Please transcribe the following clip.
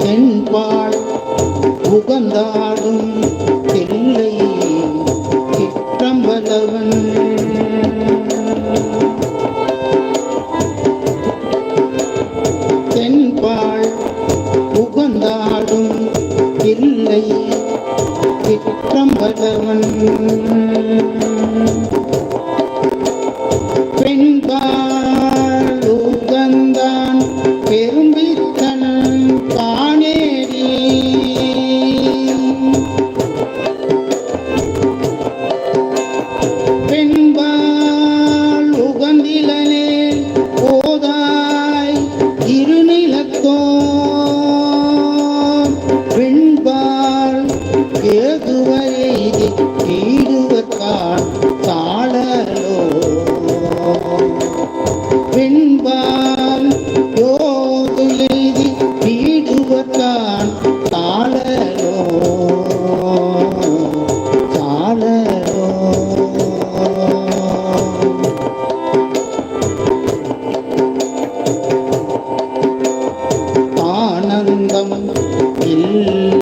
தென்பால் உகந்தாடும் தில்லை சிற்றம்பலவன் தென்பால் உகந்தாடும் தில்லை சிற்றம்பலவன் நடுவரை ஈடுவத்தான் சாடலோ பின்பால் யோதுலெய்தி ஈடுவத்தான் சாடலோ சாடலோ ஆனந்தம் இல்லை